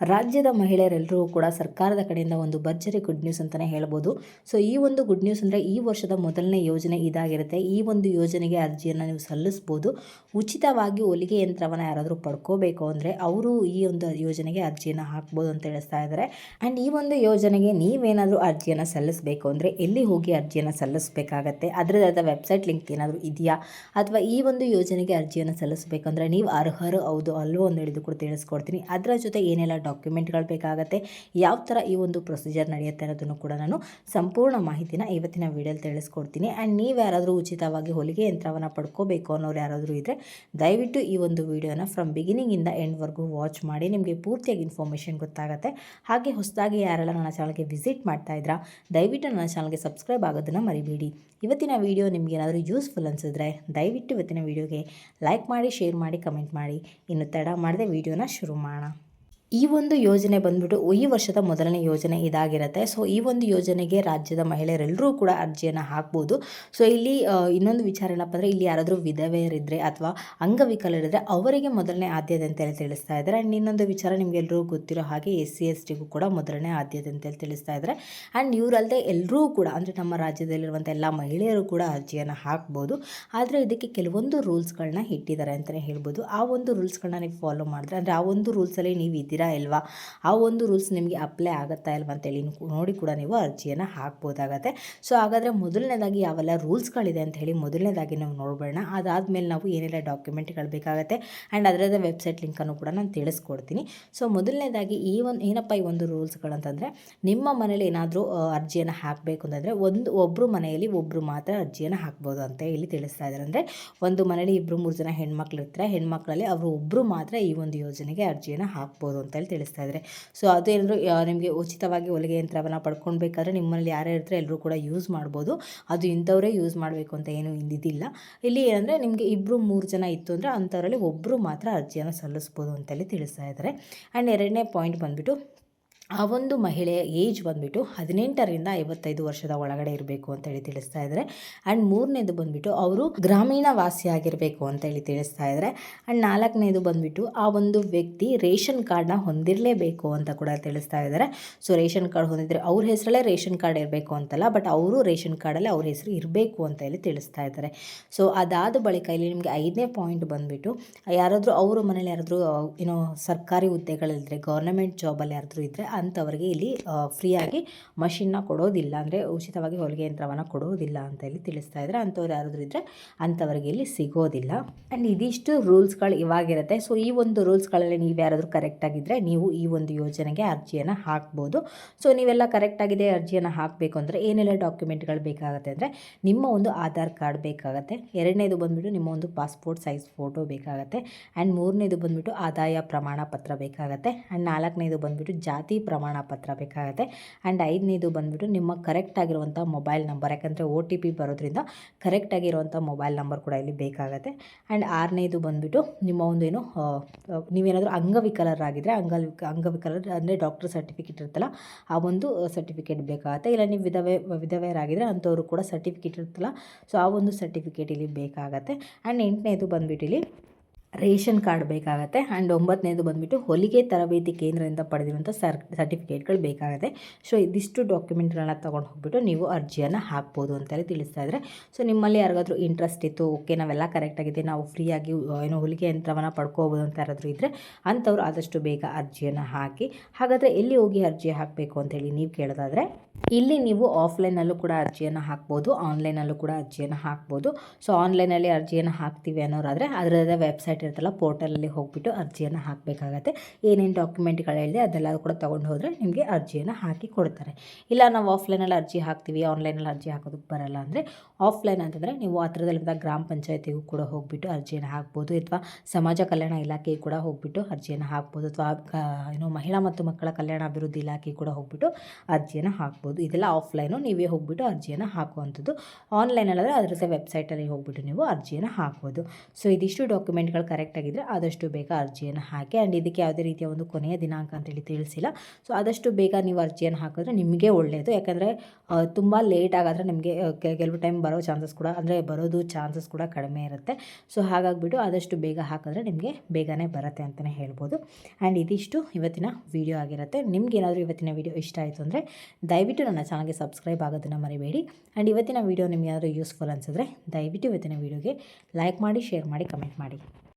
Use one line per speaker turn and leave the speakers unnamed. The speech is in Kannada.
ರಾಜ್ಯದ ಮಹಿಳೆಯರೆಲ್ಲರೂ ಕೂಡ ಸರ್ಕಾರದ ಕಡೆಯಿಂದ ಒಂದು ಭರ್ಜರಿ ಗುಡ್ ನ್ಯೂಸ್ ಅಂತಲೇ ಹೇಳ್ಬೋದು. ಸೊ ಈ ಒಂದು ಗುಡ್ ನ್ಯೂಸ್ ಅಂದರೆ ಈ ವರ್ಷದ ಮೊದಲನೇ ಯೋಜನೆ ಇದಾಗಿರುತ್ತೆ. ಈ ಒಂದು ಯೋಜನೆಗೆ ಅರ್ಜಿಯನ್ನು ನೀವು ಸಲ್ಲಿಸ್ಬೋದು. ಉಚಿತವಾಗಿ ಹೊಲಿಗೆ ಯಂತ್ರವನ್ನು ಯಾರಾದರೂ ಪಡ್ಕೋಬೇಕು ಅಂದರೆ ಅವರು ಈ ಒಂದು ಯೋಜನೆಗೆ ಅರ್ಜಿಯನ್ನು ಹಾಕ್ಬೋದು ಅಂತ ಹೇಳ್ತಾ ಇದ್ದಾರೆ ಆ್ಯಂಡ್ ಈ ಒಂದು ಯೋಜನೆಗೆ ನೀವೇನಾದರೂ ಅರ್ಜಿಯನ್ನು ಸಲ್ಲಿಸಬೇಕು ಅಂದರೆ ಎಲ್ಲಿ ಹೋಗಿ ಅರ್ಜಿಯನ್ನು ಸಲ್ಲಿಸಬೇಕಾಗತ್ತೆ? ಅದರದಾದ ವೆಬ್ಸೈಟ್ ಲಿಂಕ್ ಏನಾದರೂ ಇದೆಯಾ? ಅಥವಾ ಈ ಒಂದು ಯೋಜನೆಗೆ ಅರ್ಜಿಯನ್ನು ಸಲ್ಲಿಸಬೇಕಂದ್ರೆ ನೀವು ಅರ್ಹರು ಹೌದು ಅಲ್ಲೋ ಅಂತ ಹೇಳಿದು ಕೂಡ ತಿಳಿಸ್ಕೊಡ್ತೀನಿ. ಅದರ ಜೊತೆ ಏನೆಲ್ಲ ಡಾಕ್ಯುಮೆಂಟ್ಗಳು ಬೇಕಾಗುತ್ತೆ. ಯಾವ ಥರ ಈ ಒಂದು ಪ್ರೊಸೀಜರ್ ನಡೆಯುತ್ತೆ ಅನ್ನೋದನ್ನು ಕೂಡ ನಾನು ಸಂಪೂರ್ಣ ಮಾಹಿತಿನ ಇವತ್ತಿನ ವೀಡಿಯೋಲಿ ತಿಳಿಸ್ಕೊಡ್ತೀನಿ. ಆ್ಯಂಡ್ ನೀವು ಯಾರಾದರೂ ಉಚಿತವಾಗಿ ಹೊಲಿಗೆ ಯಂತ್ರವನ್ನು ಪಡ್ಕೋಬೇಕು ಅನ್ನೋರು ಯಾರಾದರೂ ಇದ್ದರೆ ದಯವಿಟ್ಟು ಈ ಒಂದು ವಿಡಿಯೋನ ಫ್ರಮ್ ಬಿಗಿನಿಂಗಿಂದ ಎಂಡ್ವರೆಗೂ ವಾಚ್ ಮಾಡಿ. ನಿಮಗೆ ಪೂರ್ತಿಯಾಗಿ ಇನ್ಫಾರ್ಮೇಷನ್ ಗೊತ್ತಾಗುತ್ತೆ. ಹಾಗೆ ಹೊಸದಾಗಿ ಯಾರೆಲ್ಲ ನನ್ನ ಚಾನಲ್ಗೆ ವಿಸಿಟ್ ಮಾಡ್ತಾ ಇದ್ರ, ದಯವಿಟ್ಟು ನನ್ನ ಚಾನಲ್ಗೆ ಸಬ್ಸ್ಕ್ರೈಬ್ ಆಗೋದನ್ನು ಮರಿಬೇಡಿ. ಇವತ್ತಿನ ವಿಡಿಯೋ ನಿಮ್ಗೆ ಏನಾದರೂ ಯೂಸ್ಫುಲ್ ಅನಿಸಿದ್ರೆ ದಯವಿಟ್ಟು ಇವತ್ತಿನ ವಿಡಿಯೋಗೆ ಲೈಕ್ ಮಾಡಿ ಶೇರ್ ಮಾಡಿ ಕಮೆಂಟ್ ಮಾಡಿ. ಇನ್ನು ತಡ ಮಾಡದೆ ವಿಡಿಯೋನ ಶುರು ಮಾಡೋಣ. ಈ ಒಂದು ಯೋಜನೆ ಬಂದ್ಬಿಟ್ಟು ಈ ವರ್ಷದ ಮೊದಲನೇ ಯೋಜನೆ ಇದಾಗಿರುತ್ತೆ. ಸೊ ಈ ಒಂದು ಯೋಜನೆಗೆ ರಾಜ್ಯದ ಮಹಿಳೆಯರೆಲ್ಲರೂ ಕೂಡ ಅರ್ಜಿಯನ್ನು ಹಾಕ್ಬೋದು. ಸೊ ಇಲ್ಲಿ ಇನ್ನೊಂದು ವಿಚಾರ ಏನಪ್ಪ ಅಂದರೆ ಇಲ್ಲಿ ಯಾರಾದರೂ ವಿಧವೆಯರಿದ್ದರೆ ಅಥವಾ ಅಂಗವಿಕಲರಿದ್ದರೆ ಅವರಿಗೆ ಮೊದಲನೇ ಆದ್ಯತೆ ಅಂತೇಳಿ ತಿಳಿಸ್ತಾ ಇದ್ದಾರೆ. ಆ್ಯಂಡ್ ಇನ್ನೊಂದು ವಿಚಾರ ನಿಮಗೆಲ್ಲರೂ ಗೊತ್ತಿರೋ ಹಾಗೆ ಎಸ್ ಸಿ ಎಸ್ ಟಿಗೂ ಕೂಡ ಮೊದಲನೇ ಆದ್ಯತೆ ಅಂತೇಳಿ ತಿಳಿಸ್ತಾ ಇದ್ದಾರೆ. ಆ್ಯಂಡ್ ಇವರಲ್ಲದೆ ಎಲ್ಲರೂ ಕೂಡ ಅಂದರೆ ನಮ್ಮ ರಾಜ್ಯದಲ್ಲಿರುವಂಥ ಎಲ್ಲ ಮಹಿಳೆಯರು ಕೂಡ ಅರ್ಜಿಯನ್ನು ಹಾಕ್ಬೋದು. ಆದರೆ ಇದಕ್ಕೆ ಕೆಲವೊಂದು ರೂಲ್ಸ್ಗಳನ್ನ ಇಟ್ಟಿದ್ದಾರೆ ಅಂತಲೇ ಹೇಳ್ಬೋದು. ಆ ಒಂದು ರೂಲ್ಸ್ಗಳನ್ನ ನೀವು ಫಾಲೋ ಮಾಡಿದ್ರೆ, ಅಂದರೆ ಆ ಒಂದು ರೂಲ್ಸಲ್ಲಿ ನೀವು ಇದ್ದೀರಾ ಇಲ್ವಾ? ಆ ಒಂದು ರೂಲ್ಸ್ ನಿಮಗೆ ಅಪ್ಲೈ ಆಗುತ್ತಾ ಇಲ್ವಾ ಅಂತೇಳಿ ನೋಡಿ ಕೂಡ ನೀವು ಅರ್ಜಿಯನ್ನು ಹಾಕ್ಬೋದಾಗತ್ತೆ. ಸೊ ಹಾಗಾದರೆ ಮೊದಲನೇದಾಗಿ ಯಾವೆಲ್ಲ ರೂಲ್ಸ್ಗಳಿದೆ ಅಂತ ಹೇಳಿ ಮೊದಲನೇದಾಗಿ ನಾವು ನೋಡ್ಬೋಣ ಅದಾದಮೇಲೆ ನಾವು ಏನೆಲ್ಲ ಡಾಕ್ಯುಮೆಂಟ್ಗಳು ಬೇಕಾಗುತ್ತೆ ಆ್ಯಂಡ್ ಅದರದ ವೆಬ್ಸೈಟ್ ಲಿಂಕನ್ನು ಕೂಡ ನಾನು ತಿಳಿಸ್ಕೊಡ್ತೀನಿ. ಸೊ ಮೊದಲನೇದಾಗಿ ಈ ಒಂದು ಏನಪ್ಪ ಈ ಒಂದು ರೂಲ್ಸ್ಗಳಂತಂದರೆ ನಿಮ್ಮ ಮನೇಲಿ ಏನಾದರೂ ಅರ್ಜಿಯನ್ನು ಹಾಕಬೇಕು ಅಂತಂದರೆ ಒಂದು ಒಬ್ಬರು ಮನೆಯಲ್ಲಿ ಒಬ್ಬರು ಮಾತ್ರ ಅರ್ಜಿಯನ್ನು ಹಾಕ್ಬೋದು ಅಂತ ಇಲ್ಲಿ ತಿಳಿಸ್ತಾ ಇದ್ದಾರೆ. ಅಂದರೆ ಒಂದು ಮನೇಲಿ ಇಬ್ಬರು ಮೂರು ಜನ ಹೆಣ್ಮಕ್ಳು ಇರ್ತಾರೆ. ಹೆಣ್ಮಕ್ಳಲ್ಲಿ ಅವರು ಒಬ್ಬರು ಮಾತ್ರ ಈ ಒಂದು ಯೋಜನೆಗೆ ಅರ್ಜಿಯನ್ನು ಹಾಕ್ಬೋದು ಅಂತೇಳಿ ತಿಳಿಸ್ತಾ ಇದ್ದಾರೆ. ಸೊ ಅದೇನಾದರೂ ನಿಮಗೆ ಉಚಿತವಾಗಿ ಹೊಲಿಗೆ ಯಂತ್ರವನ್ನು ಪಡ್ಕೊಳ್ಬೇಕಾದ್ರೆ ನಿಮ್ಮಲ್ಲಿ ಯಾರೇ ಇರ್ತಾರೆ ಎಲ್ಲರೂ ಕೂಡ ಯೂಸ್ ಮಾಡ್ಬೋದು. ಅದು ಇಂಥವರೇ ಯೂಸ್ ಮಾಡಬೇಕು ಅಂತ ಏನು ಇದಿಲ್ಲ ಇಲ್ಲಿ ಏನಂದರೆ, ನಿಮಗೆ ಇಬ್ಬರು ಮೂರು ಜನ ಇತ್ತು ಅಂದರೆ ಅಂಥವರಲ್ಲಿ ಒಬ್ಬರು ಮಾತ್ರ ಅರ್ಜಿಯನ್ನು ಸಲ್ಲಿಸ್ಬೋದು ಅಂತೇಳಿ ತಿಳಿಸ್ತಾ ಇದ್ದಾರೆ. ಆ್ಯಂಡ್ ಎರಡನೇ ಪಾಯಿಂಟ್ ಬಂದುಬಿಟ್ಟು ಆ ಒಂದು ಮಹಿಳೆಯ ಏಜ್ ಬಂದುಬಿಟ್ಟು ಹದಿನೆಂಟರಿಂದ ಐವತ್ತೈದು ವರ್ಷದ ಒಳಗಡೆ ಇರಬೇಕು ಅಂತೇಳಿ ತಿಳಿಸ್ತಾ ಇದ್ದಾರೆ ಆ್ಯಂಡ್ ಮೂರನೇದು ಬಂದುಬಿಟ್ಟು ಅವರು ಗ್ರಾಮೀಣ ವಾಸಿಯಾಗಿರಬೇಕು ಅಂತೇಳಿ ತಿಳಿಸ್ತಾ ಇದ್ದಾರೆ ಆ್ಯಂಡ್ ನಾಲ್ಕನೇದು ಬಂದುಬಿಟ್ಟು ಆ ಒಂದು ವ್ಯಕ್ತಿ ರೇಷನ್ ಕಾರ್ಡ್ನ ಹೊಂದಿರಲೇಬೇಕು ಅಂತ ಕೂಡ ತಿಳಿಸ್ತಾ ಇದ್ದಾರೆ ಸೊ ರೇಷನ್ ಕಾರ್ಡ್ ಹೊಂದಿದ್ರೆ ಅವ್ರ ಹೆಸರಲ್ಲೇ ರೇಷನ್ ಕಾರ್ಡ್ ಇರಬೇಕು ಅಂತಲ್ಲ, ಬಟ್ ಅವರು ರೇಷನ್ ಕಾರ್ಡಲ್ಲೇ ಅವ್ರ ಹೆಸರು ಇರಬೇಕು ಅಂತ ಹೇಳಿ ತಿಳಿಸ್ತಾ ಇದ್ದಾರೆ ಸೊ ಅದಾದ ಬಳಿಕ ಇಲ್ಲಿ ನಿಮಗೆ ಐದನೇ ಪಾಯಿಂಟ್ ಬಂದುಬಿಟ್ಟು ಯಾರಾದರೂ ಅವ್ರ ಮನೇಲಿ ಯಾರಾದರೂ ಏನೋ ಸರ್ಕಾರಿ ಹುದ್ದೆಗಳಿದ್ರೆ, ಗೌರ್ಮೆಂಟ್ ಜಾಬಲ್ಲಿ ಯಾರಾದರೂ ಇದ್ದರೆ ಅಂಥವ್ರಿಗೆ ಇಲ್ಲಿ ಫ್ರೀಯಾಗಿ ಮಷಿನ್ನ ಕೊಡೋದಿಲ್ಲ. ಅಂದರೆ ಉಚಿತವಾಗಿ ಹೊಲಿಗೆ ಯಂತ್ರವನ್ನು ಕೊಡೋದಿಲ್ಲ ಅಂತ ಹೇಳಿ ತಿಳಿಸ್ತಾ ಇದ್ದಾರೆ ಅಂಥವ್ರು ಯಾರಾದರೂ ಇದ್ದರೆ ಅಂಥವ್ರಿಗೆ ಇಲ್ಲಿ ಸಿಗೋದಿಲ್ಲ. ಆ್ಯಂಡ್ ಇದಿಷ್ಟು ರೂಲ್ಸ್ಗಳು ಇವಾಗಿರುತ್ತೆ. ಸೊ ಈ ಒಂದು ರೂಲ್ಸ್ಗಳಲ್ಲಿ ನೀವು ಯಾರಾದರೂ ಕರೆಕ್ಟಾಗಿದ್ದರೆ ನೀವು ಈ ಒಂದು ಯೋಜನೆಗೆ ಅರ್ಜಿಯನ್ನು ಹಾಕ್ಬೋದು. ಸೊ ನೀವೆಲ್ಲ ಕರೆಕ್ಟಾಗಿದೆ ಅರ್ಜಿಯನ್ನು ಹಾಕಬೇಕು ಅಂದರೆ ಏನೆಲ್ಲ ಡಾಕ್ಯುಮೆಂಟ್ಗಳು ಬೇಕಾಗುತ್ತೆ ಅಂದರೆ ನಿಮ್ಮ ಒಂದು ಆಧಾರ್ ಕಾರ್ಡ್ ಬೇಕಾಗುತ್ತೆ. ಎರಡನೇದು ಬಂದುಬಿಟ್ಟು ನಿಮ್ಮ ಒಂದು ಪಾಸ್ಪೋರ್ಟ್ ಸೈಜ್ ಫೋಟೋ ಬೇಕಾಗುತ್ತೆ. ಆ್ಯಂಡ್ ಮೂರನೇದು ಬಂದುಬಿಟ್ಟು ಆದಾಯ ಪ್ರಮಾಣ ಪತ್ರ ಬೇಕಾಗುತ್ತೆ. ಆ್ಯಂಡ್ ನಾಲ್ಕನೇದು ಬಂದುಬಿಟ್ಟು ಜಾತಿ ಪ್ರಮಾಣ ಪತ್ರ ಬೇಕಾಗುತ್ತೆ. ಆ್ಯಂಡ್ ಐದನೇದು ಬಂದುಬಿಟ್ಟು ನಿಮ್ಮ ಕರೆಕ್ಟ್ ಆಗಿರುವಂಥ ಮೊಬೈಲ್ ನಂಬರ್ ಯಾಕಂದರೆ ಓ ಟಿ ಪಿ ಬರೋದ್ರಿಂದ ಕರೆಕ್ಟ್ ಆಗಿರುವಂಥ ಮೊಬೈಲ್ ನಂಬರ್ ಕೂಡ ಇಲ್ಲಿ ಬೇಕಾಗುತ್ತೆ. ಆ್ಯಂಡ್ ಆರನೇದು ಬಂದುಬಿಟ್ಟು ನಿಮ್ಮ ಒಂದು ಏನು ನೀವೇನಾದರೂ ಅಂಗವಿಕಲರಾಗಿದ್ದರೆ ಅಂಗವಿಕ ಅಂಗವಿಕಲರು ಅಂದರೆ ಡಾಕ್ಟರ್ ಸರ್ಟಿಫಿಕೇಟ್ ಇರುತ್ತಲ್ಲ, ಆ ಒಂದು ಸರ್ಟಿಫಿಕೇಟ್ ಬೇಕಾಗುತ್ತೆ. ಇಲ್ಲ ನೀವು ವಿಧವೆ ವಿಧವೆಯರಾಗಿದ್ದರೆ ಅಂಥವ್ರು ಕೂಡ ಸರ್ಟಿಫಿಕೇಟ್ ಇರುತ್ತಲ್ಲ ಸೊ ಆ ಒಂದು ಸರ್ಟಿಫಿಕೇಟ್ ಇಲ್ಲಿ ಬೇಕಾಗತ್ತೆ. ಆ್ಯಂಡ್ ಎಂಟನೇದು ಬಂದುಬಿಟ್ಟು ಇಲ್ಲಿ ರೇಷನ್ ಕಾರ್ಡ್ ಬೇಕಾಗುತ್ತೆ. ಆ್ಯಂಡ್ ಒಂಬತ್ತನೇದು ಬಂದುಬಿಟ್ಟು ಹೊಲಿಗೆ ತರಬೇತಿ ಕೇಂದ್ರದಿಂದ ಪಡೆದಿರುವಂಥ ಸರ್, ಸರ್ಟಿಫಿಕೇಟ್ಗಳು ಬೇಕಾಗುತ್ತೆ. ಸೊ, ಇದಿಷ್ಟು ಡಾಕ್ಯುಮೆಂಟ್ಗಳನ್ನ ತೊಗೊಂಡು ಹೋಗ್ಬಿಟ್ಟು ನೀವು ಅರ್ಜಿಯನ್ನು ಹಾಕ್ಬೋದು ಅಂತೇಳಿ ತಿಳಿಸ್ತಾ ಇದ್ದಾರೆ. ಸೊ, ನಿಮ್ಮಲ್ಲಿ ಯಾರಿಗಾದ್ರೂ ಇಂಟ್ರೆಸ್ಟ್ ಇತ್ತು, ಓಕೆ, ನಾವೆಲ್ಲ ಕರೆಕ್ಟಾಗಿದೆ, ನಾವು ಫ್ರೀಯಾಗಿ ಏನೋ ಹೊಲಿಗೆ ಯಂತ್ರವನ್ನು ಪಡ್ಕೋಬೋದು ಅಂತ ಯಾರಾದರೂ ಇದ್ದರೆ ಅಂಥವ್ರು ಆದಷ್ಟು ಬೇಗ ಅರ್ಜಿಯನ್ನು ಹಾಕಿ, ಹಾಗಾದರೆ ಎಲ್ಲಿ ಹೋಗಿ ಅರ್ಜಿ ಹಾಕಬೇಕು ಅಂತೇಳಿ ನೀವು ಕೇಳೋದಾದರೆ ಇಲ್ಲಿ ನೀವು ಆಫ್ಲೈನಲ್ಲೂ ಕೂಡ ಅರ್ಜಿಯನ್ನು ಹಾಕ್ಬೋದು, ಆನ್ಲೈನಲ್ಲೂ ಕೂಡ ಅರ್ಜಿಯನ್ನು ಹಾಕ್ಬೋದು. ಸೊ, ಆನ್ಲೈನಲ್ಲಿ ಅರ್ಜಿಯನ್ನು ಹಾಕ್ತೀವಿ ಅನ್ನೋರಾದರೆ ಅದರದೇ ವೆಬ್ಸೈಟ್ ಇರುತ್ತಲ್ಲ, ಪೋರ್ಟಲಲ್ಲಿ ಹೋಗ್ಬಿಟ್ಟು ಅರ್ಜಿಯನ್ನು ಹಾಕಬೇಕಾಗತ್ತೆ. ಏನೇನು ಡಾಕ್ಯುಮೆಂಟ್ಗಳು ಹೇಳಿದೆ ಅದೆಲ್ಲ ಕೂಡ ತೊಗೊಂಡು ಹೋದರೆ ನಿಮಗೆ ಅರ್ಜಿಯನ್ನು ಹಾಕಿ ಕೊಡ್ತಾರೆ. ಇಲ್ಲ ನಾವು ಆಫ್ಲೈನಲ್ಲಿ ಅರ್ಜಿ ಹಾಕ್ತೀವಿ, ಆನ್ಲೈನಲ್ಲಿ ಅರ್ಜಿ ಹಾಕೋದಕ್ಕೆ ಬರಲ್ಲ ಅಂದರೆ ಆಫ್ಲೈನ್ ಅಂತಂದರೆ ನೀವು ಹತ್ರದಲ್ಲಿದ್ದ ಗ್ರಾಮ ಪಂಚಾಯತಿಗೂ ಕೂಡ ಹೋಗ್ಬಿಟ್ಟು ಅರ್ಜಿಯನ್ನು ಹಾಕ್ಬೋದು ಅಥವಾ ಸಮಾಜ ಕಲ್ಯಾಣ ಇಲಾಖೆಗೆ ಕೂಡ ಹೋಗ್ಬಿಟ್ಟು ಅರ್ಜಿಯನ್ನು ಹಾಕ್ಬೋದು ಅಥವಾ ಏನು ಮಹಿಳಾ ಮತ್ತು ಮಕ್ಕಳ ಕಲ್ಯಾಣ ಅಭಿವೃದ್ಧಿ ಇಲಾಖೆ ಕೂಡ ಹೋಗ್ಬಿಟ್ಟು ಅರ್ಜಿಯನ್ನು ಹಾಕ್ಬೋದು. ಇದೆಲ್ಲ ಆಫ್ಲೈನು ನೀವೇ ಹೋಗ್ಬಿಟ್ಟು ಅರ್ಜಿಯನ್ನು ಹಾಕುವಂಥದ್ದು. ಆನ್ಲೈನಲ್ಲಾದರೆ ಅದರದ್ದೇ ವೆಬ್ಸೈಟಲ್ಲಿ ಹೋಗ್ಬಿಟ್ಟು ನೀವು ಅರ್ಜಿಯನ್ನು ಹಾಕ್ಬೋದು. ಸೊ ಇದಿಷ್ಟು ಡಾಕ್ಯುಮೆಂಟ್ಗಳು ಕರೆಕ್ಟ್ ಆಗಿದ್ದರೆ ಆದಷ್ಟು ಬೇಗ ಅರ್ಜಿಯನ್ನು ಹಾಕಿ ಆ್ಯಂಡ್ ಇದಕ್ಕೆ ಯಾವುದೇ ರೀತಿಯ ಒಂದು ಕೊನೆಯ ದಿನಾಂಕ ಅಂತೇಳಿ ತಿಳಿಸಿಲ್ಲ. ಸೊ ಆದಷ್ಟು ಬೇಗ ನೀವು ಅರ್ಜಿಯನ್ನು ಹಾಕಿದ್ರೆ ನಿಮಗೆ ಒಳ್ಳೆಯದು ಯಾಕಂದರೆ ತುಂಬ ಲೇಟ್ ಆಗಾದರೆ ನಿಮಗೆ ಕೆಲವು ಟೈಮ್ ಬರೋ ಚಾನ್ಸಸ್ ಕೂಡ, ಅಂದರೆ ಬರೋದು ಚಾನ್ಸಸ್ ಕೂಡ ಕಡಿಮೆ ಇರುತ್ತೆ. ಸೊ ಹಾಗಾಗಿಬಿಟ್ಟು ಆದಷ್ಟು ಬೇಗ ಹಾಕಿದ್ರೆ ನಿಮಗೆ ಬೇಗನೆ ಬರುತ್ತೆ ಅಂತಲೇ ಹೇಳ್ಬೋದು. ಆ್ಯಂಡ್ ಇದಿಷ್ಟು ಇವತ್ತಿನ ವಿಡಿಯೋ ಆಗಿರುತ್ತೆ. ನಿಮ್ಗೆ ಏನಾದರೂ ಇವತ್ತಿನ ವಿಡಿಯೋ ಇಷ್ಟ ಆಯಿತು ಅಂದರೆ ದಯವಿಟ್ಟು ನನ್ನ ಚಾನಲ್ಗೆ ಸಬ್ಸ್ಕ್ರೈಬ್ ಆಗೋದನ್ನು ಮರಿಬೇಡಿ. ಆ್ಯಂಡ್ ಇವತ್ತಿನ ವೀಡಿಯೋ ನಿಮ್ಗೆ ಯೂಸ್ಫುಲ್ ಅನಿಸಿದ್ರೆ ದಯವಿಟ್ಟು ಇವತ್ತಿನ ವಿಡಿಯೋಗೆ ಲೈಕ್ ಮಾಡಿ ಶೇರ್ ಮಾಡಿ ಕಮೆಂಟ್ ಮಾಡಿ.